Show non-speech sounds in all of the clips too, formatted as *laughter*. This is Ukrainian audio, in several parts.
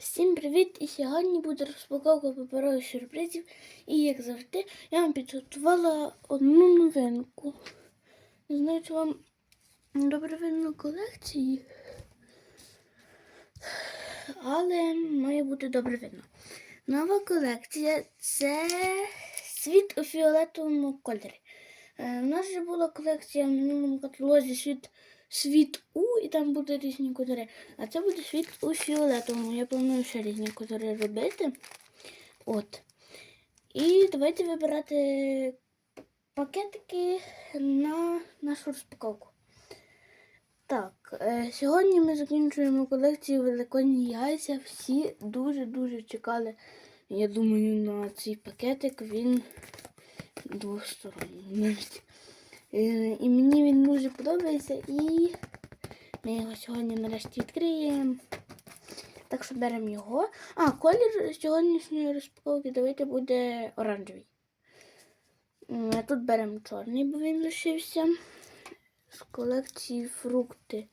Всім привіт! І сьогодні буде розпаковка паперових сюрпризів. І як завжди, я вам підготувала одну новинку. Не знаю, чи вам добре видно колекції, але має бути добре. Нова колекція це світ у фіолетовому кольорі. Е, У нас вже була колекція в минулому каталозі світ, світ У, і там будуть різні кольори. А це буде світ у фіолетовому. Я планую ще різні кольори робити. От. І давайте вибирати пакетики на нашу розпаковку. Так, е, сьогодні ми закінчуємо колекцію Великодні яйця. Всі дуже-дуже чекали, я думаю, на цей пакетик. Він двосторонній. Е, І мені він дуже подобається і ми його сьогодні нарешті відкриємо. Так що беремо його. А, колір сьогоднішньої розпаковки давайте буде оранжевий. Тут беремо чорний, бо він лишився. З колекції фрукти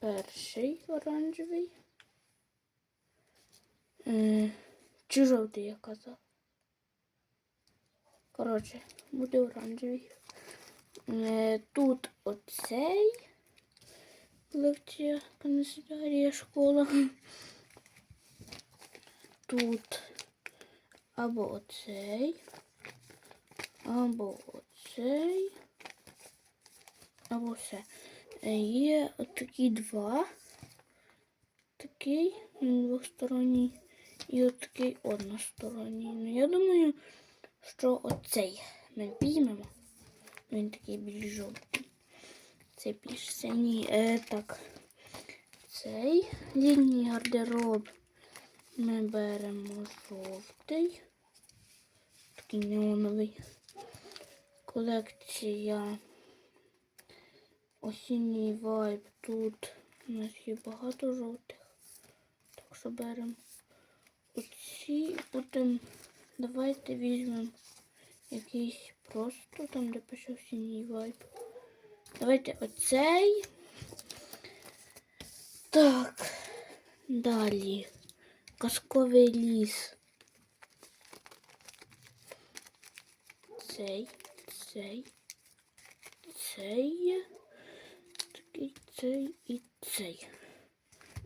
перший оранжевий. Е, Чи жовтий, я казав. Коротше, буде оранжевий. Е, Тут оцей. Лекція канцелярія школа. Тут або оцей, або оцей, або все. Е, Є отакі два. Такий він двосторонній і отакий односторонній. Ну, я думаю, що оцей ми візьмемо. Він такий більш жовтий. Це більш синій. Е, так. Цей літній гардероб ми беремо жовтий. Такий неоновий. Колекція осінній вайб. Тут у нас є багато жовтих. Так що беремо оці будемо. Давайте візьмемо якийсь просто там, де пише осінній вайб. Давайте оцей. Так. Далі. Казковий ліс. Цей, цей, цей, такий цей і цей.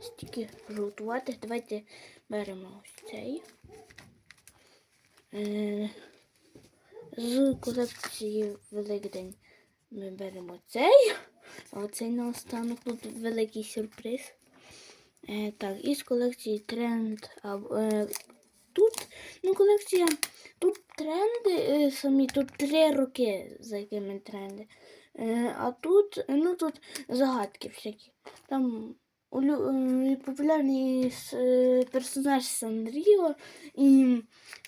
Стільки жовтуватих. Давайте беремо ось цей. Е, з колекції Великдень ми беремо цей, а оцей наостанок тут великий сюрприз. Е, так, із колекції тренд. А, е, тут ну, колекція, тут тренди е, самі, тут три роки, за якими тренди. Е, а тут, ну тут загадки всякі. Там е, популярний е, персонаж Санріо і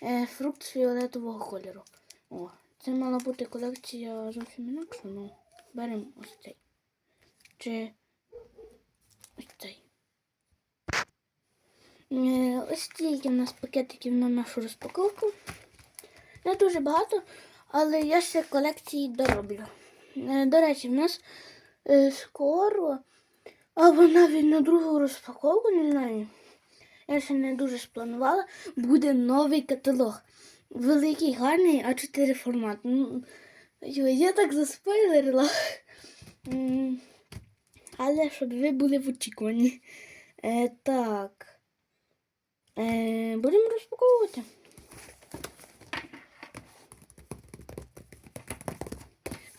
е, фрукт фіолетового кольору. О, це мала бути колекція зовсім інакша, ну беремо ось цей. Чи ось цей. Е, Ось стільки в нас пакетиків на нашу розпаковку. Не дуже багато, але я ще колекції дороблю. Е, До речі, в нас е, скоро, або навіть на другу розпаковку, не знаю. Я ще не дуже спланувала, буде новий каталог. Великий, гарний А4 формат. Ну, я так заспойлерила. *laughs* Але щоб ви були в очікуванні. Е, так. Е, будемо розпаковувати.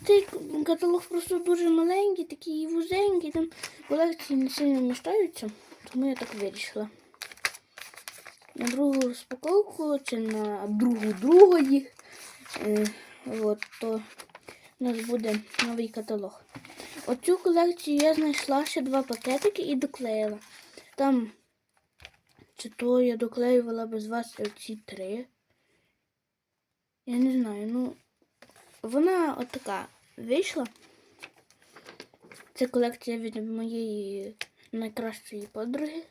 Цей каталог просто дуже маленький, такий вузенький, там колекції не сильно вміщаються, тому я так вирішила. На другу розпаковку чи на другу другої, е, от, то у нас буде новий каталог. Оцю колекцію я знайшла ще два пакетики і доклеїла. Там чи то я доклеювала без вас оці три. Я не знаю, ну вона отака вийшла. Це колекція від моєї найкращої подруги.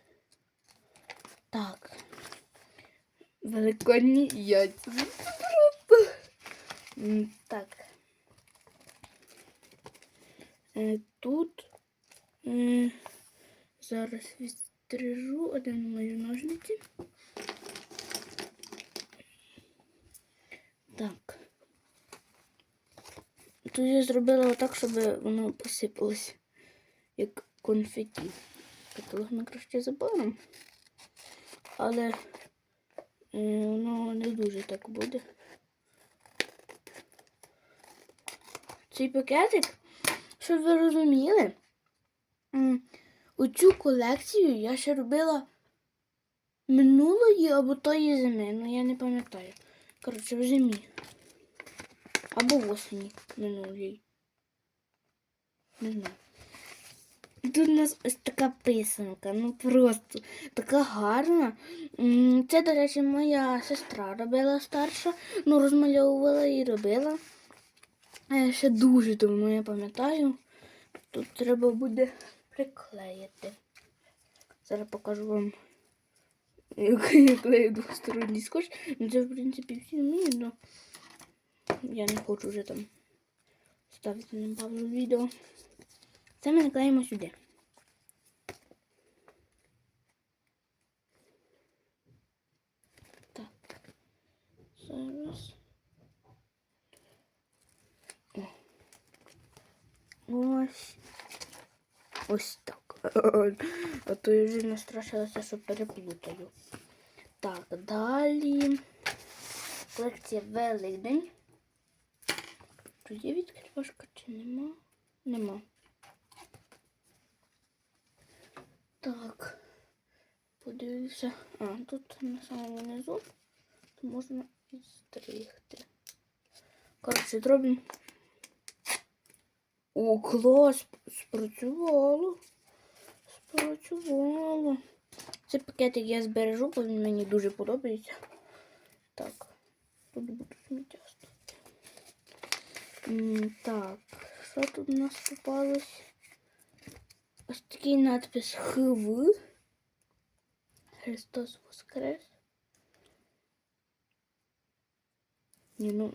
Так. Великодні яйця. Це просто. Так. Е, Тут зараз відстрижу один мої ножниці. Так. Тут я зробила отак, щоб воно посипалось, як конфеті. Каталог ми краще забором. Але воно не дуже так буде. Цей пакетик, щоб ви розуміли, м, оцю колекцію я ще робила минулої або тої зими, ну я не пам'ятаю. Коротше, в зимі. Або в осені минулій. Не знаю. І Тут у нас ось така писанка, ну просто така гарна. Це, до речі, моя сестра робила старша, ну розмальовувала і робила. Я ще дуже давно я пам'ятаю. Тут треба буде приклеїти. Зараз покажу вам, як я клею двосторонній скотч. Ну це, в принципі, всі вміють, але я не хочу вже там ставити на паузу відео. Це ми наклеїмо сюди. Так. Зараз. Ось. Ось так. *laughs* А то я вже настрашилася, що переплутаю. Так, далі. Колекція Великдень. Тут є відкривашка чи нема? Нема. Так. Подивлюся. А, тут на самому низу можна відстригти. Коротше, зробимо. О, клас! Спрацювало. Спрацювало. Цей пакетик я збережу, бо він мені дуже подобається. Так, тут буду сміття ставити. Так, що тут у нас попалось? Ось такий надпис ХВ. Христос Воскрес. Ні, ну,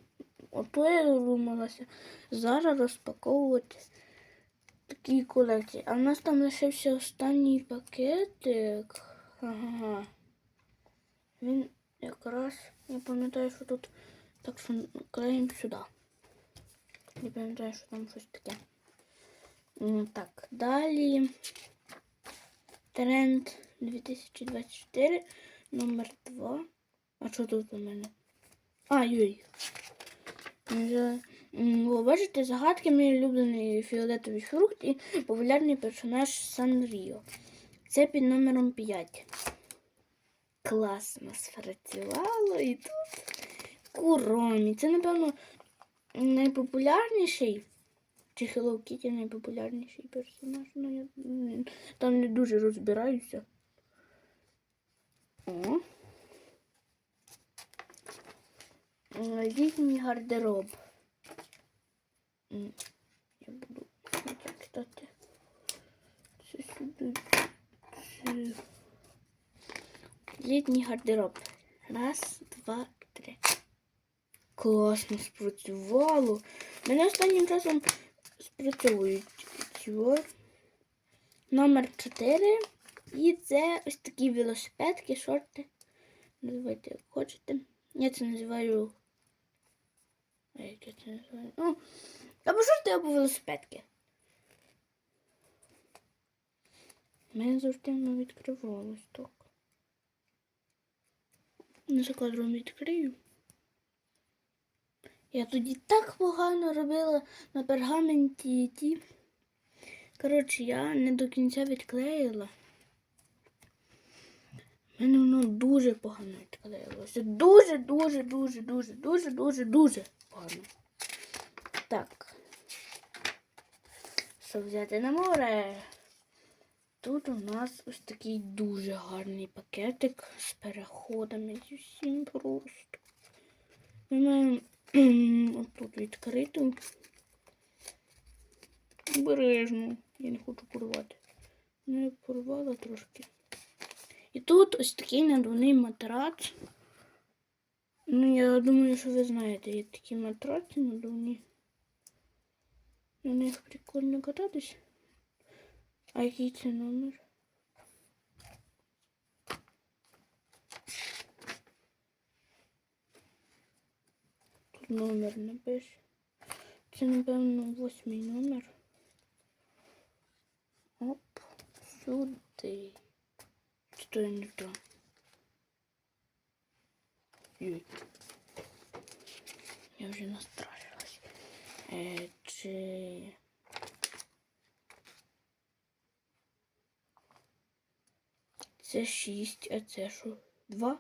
ото я задумалася. Зараз розпаковувати такі колекції. А в нас там лишився останній пакетик. Ага. Він якраз, я пам'ятаю, що тут так що клеїмо сюди. Не пам'ятаю, що там щось таке. М, Так, далі. Тренд 2024, номер 2. А що тут у мене? А. Вже, м, О, бачите, загадки мій улюблений фіолетовий фрукт і популярний персонаж Санріо. Це під номером 5. Класно спрацювало і тут Куромі. Це, напевно, найпопулярніший. Чи Hello Kitty найпопулярніший персонаж. Ну, я там не дуже розбираюся. О. Літній гардероб. Я буду читати. Це сюди. Літній гардероб. Раз, два, три. Класно спрацювало. Мене останнім часом спрацьовують. Номер 4. І це ось такі велосипедки, шорти. Називайте як хочете. Я це називаю. Як я це називаю? Ну, або шорти, або велосипедки. У мене завжди воно відкривалось так. Не за кадром відкрию. Я тоді так погано робила на пергаменті ті. Коротше, я не до кінця відклеїла. Мене воно дуже погано відклеїлося. Дуже, дуже, дуже, дуже, дуже, дуже, дуже погано. Так. Що взяти на море? Тут у нас ось такий дуже гарний пакетик з переходами зі всім просто. Ми маємо *clears throat* отут відкриту. Обережно. Я не хочу порвати. Ну, я порвала трошки. І тут ось такий надувний матрац. Ну, я думаю, що ви знаєте, є такі матраці надувні. На них прикольно кататись. А який це номер? Тут номер напише. Це, напевно, восьмий номер. Оп, сюди. Що я не то? Ой. Я вже настрашилась. Е, чи... Це 6, а це що? 2?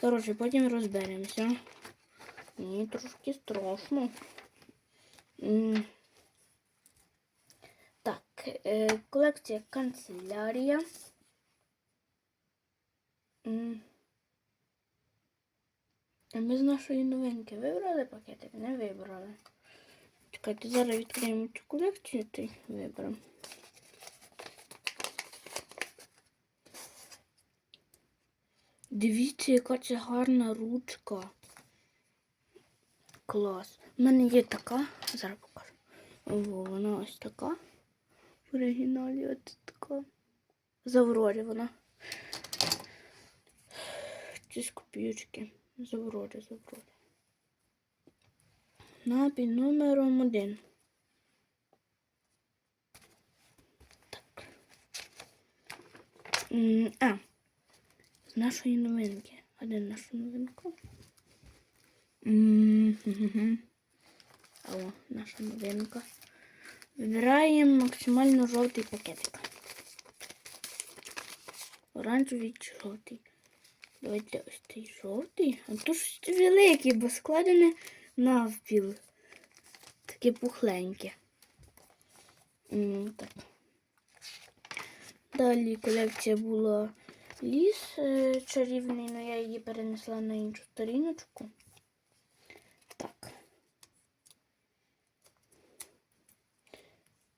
Коротше, потім розберемося. Мені трошки страшно. Так, е, колекція канцелярія. А Ми з нашої новинки вибрали пакетик? Не вибрали. Чекайте, зараз відкриємо цю колекцію та виберемо. Дивіться, яка це гарна ручка. Клас. У мене є така. Зараз покажу. О, вона ось така. В оригіналі ось така. В Аврорі вона. Ці з копійочки. З. Напій номером один. Так. А. З нашої новинки. А де наша новинка? О, наша новинка. Вибираємо максимально жовтий пакетик. Оранжевий чи жовтий. Давайте ось цей жовтий. А ж великий, бо складене навпіл. Таке пухленьке. Так. Далі колекція була ліс е, чарівний, але я її перенесла на іншу сторіночку. Так.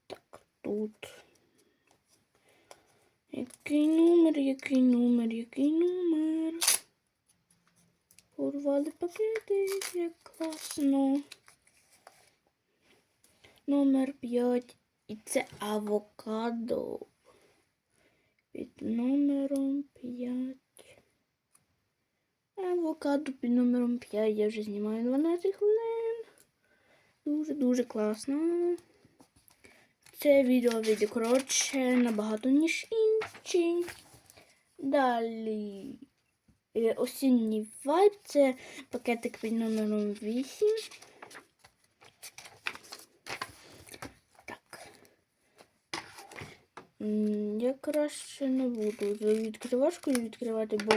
Так, тут. Який номер, який номер, який номер? Порвали пакетик, як класно. Номер 5. І це авокадо. Під номером 5. Авокадо під номером 5. Я вже знімаю 12 хвилин. Дуже-дуже класно. Це відео вийде коротше набагато, ніж інші. Далі осінній вайб. Це пакетик під номером 8. Так. Я краще не буду за відкривашкою відкривати, бо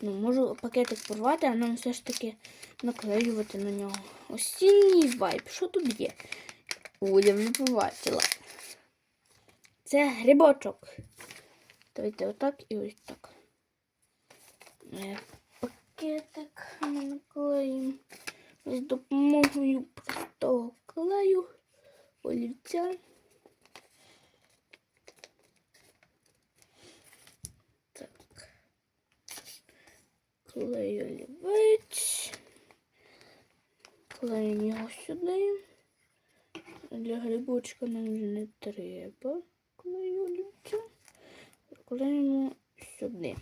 ну, можу пакетик порвати, а нам все ж таки наклеювати на нього. Осінній вайб. Що тут є? О, я вже побачила. Це грибочок. Давайте отак і ось так. Е, Пакетик ми наклеїмо з допомогою простого клею олівця. Так. Клею олівець. Клеїмо його сюди. Для грибочка нам вже не треба клею олівця. Клеїмо сюди.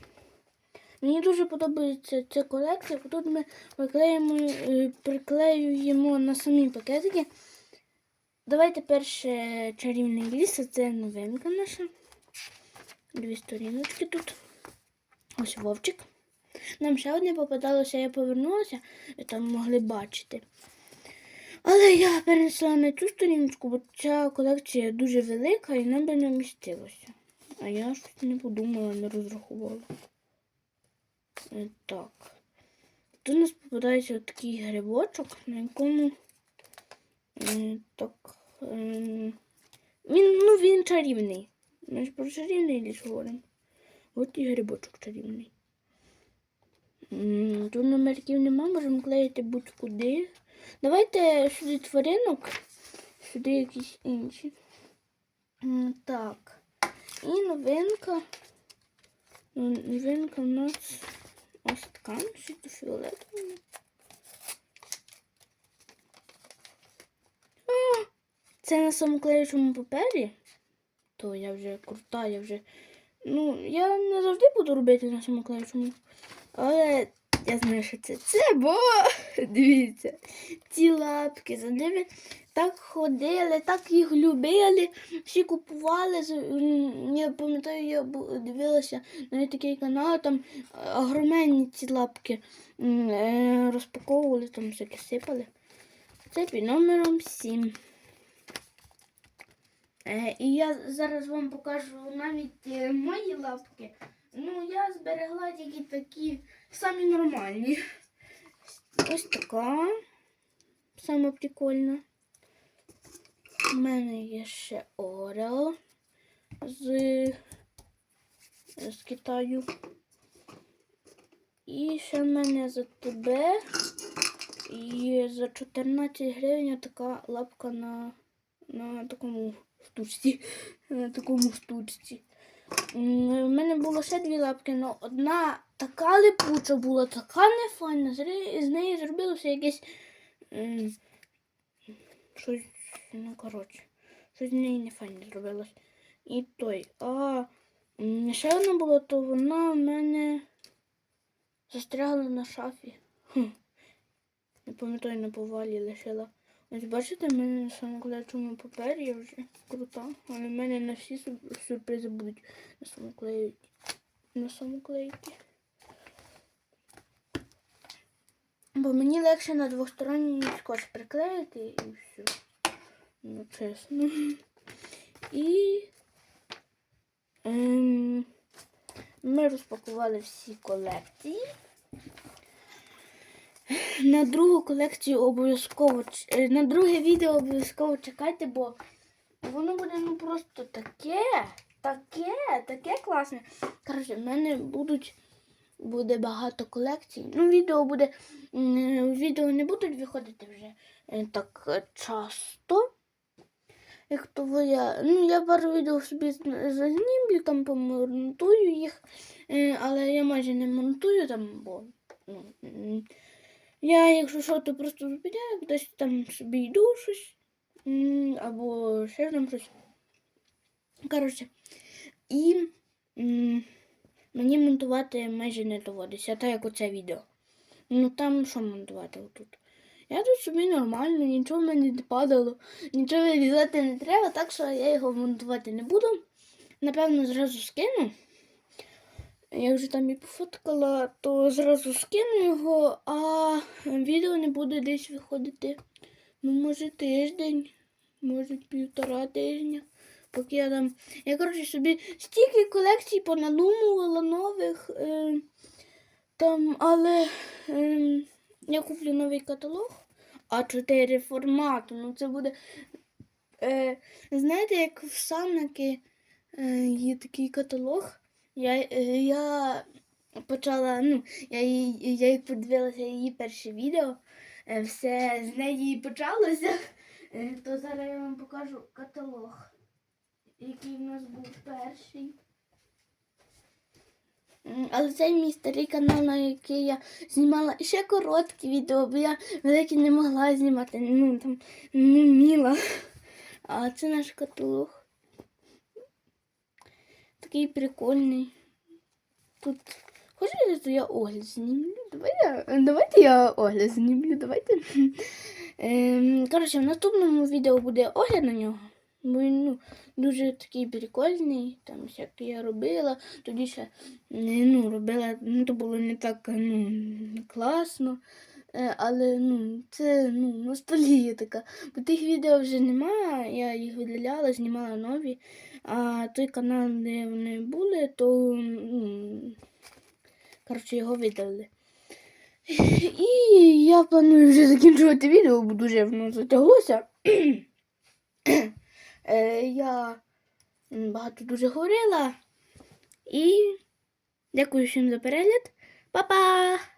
Мені дуже подобається ця колекція, бо тут ми приклеїмо, е, приклеюємо на самі пакетики. Давайте перше чарівний ліс, це новинка наша. Дві сторіночки тут. Ось вовчик. Нам ще одне попадалося, я повернулася, і там могли бачити. Але я перенесла на цю сторіночку, бо ця колекція дуже велика і нам би не вмістилося. А я щось не подумала, не розрахувала. Е, Так. Тут у нас попадається такий грибочок, на якому е, так. е, Він, ну, він чарівний. Ми ж про чарівний ліс говоримо. От і грибочок чарівний. Тут номерків нема, можемо клеїти будь-куди. Давайте сюди тваринок, сюди якісь інші. Так. І новинка. Новинка у нас ось така, світло фіолетова. Це на самоклеючому папері. То я вже крута, я вже. Ну, я не завжди буду робити на самоклеючому. Але Я знаю, що це. Це, бо *laughs* дивіться, ці лапки за так ходили, так їх любили, всі купували. Я пам'ятаю, я дивилася на такий канал, там огроменні ці лапки е, розпаковували, там всяке сипали. Це під номером 7. Е, і я зараз вам покажу навіть е, мої лапки. Ну, я зберегла тільки такі самі нормальні. Ось така. Саме прикольна. У мене є ще Орео з, з Китаю. І ще в мене за тебе. І за 14 гривень така лапка на, на такому штучці. На такому штучці. У мене було ще дві лапки, але одна така липуча була, така нефайна. З неї зробилося якесь щось, ну коротше, щось з неї нефайне зробилось. І той. А ще одна була, то вона в мене застрягла на шафі. Хм. Не пам'ятаю, на повалі лишила. Ось бачите, в мене на самоклеючому папері я вже крута, але в мене на всі сюрпризи будуть на самоклеїті. На самоклейки. Бо мені легше на двосторонній скотч приклеїти і все. Ну, чесно. І ем, ми розпакували всі колекції. На другу колекцію обов'язково е, на друге відео обов'язково чекайте, бо воно буде ну просто таке, таке, таке класне. Коротше, в мене будуть буде багато колекцій. Ну, відео буде. Відео не будуть виходити вже е, так е, часто. Як того я. Ну, я пару відео собі зазнімлю, там помонтую їх, е, але я майже не монтую там, бо. Ну, я, якщо що, то просто зупиняю, десь там собі йду щось. Або ще там щось. Коротше. І мені монтувати майже не доводиться, так як оце відео. Ну там що монтувати отут? Я тут собі нормально, нічого в мене не падало, нічого вирізати не треба, так що я його монтувати не буду. Напевно, зразу скину. Я вже там і пофоткала, то зразу скину його, а відео не буде десь виходити. Ну, може, тиждень, може, півтора тижня. Поки я там. Я, коротше, собі стільки колекцій понадумувала нових. Е, там, але е, я куплю новий каталог, А4 формату. Ну, це буде. Е, знаєте, як в Санаки е, є такий каталог. Я, е, я почала, ну, я, її- я подивилася її перше відео. Е, все з неї почалося. Е, то зараз я вам покажу каталог, який в нас був перший. Але це мій старий канал, на який я знімала ще короткі відео, бо я великі не могла знімати, ну там не вміла. А це наш каталог. Такий прикольний. Тут. Хочете, я огляд знімлю? Давай. Давайте я огляд знімлю, давайте. Ем, коротше, в наступному відео буде огляд на нього. Ну, дуже такий прикольний, там всяке я робила. Тоді ще ну, робила, ну, то було не так ну, класно. Е, але ну, це ну, ностальгія така. Бо тих відео вже немає, я їх видаляла, знімала нові. А той канал, де вони були, то ну, коротше, його видалили. І я планую вже закінчувати відео, бо дуже воно затяглося. Е, я багато дуже говорила. І дякую всім за перегляд. Па-па!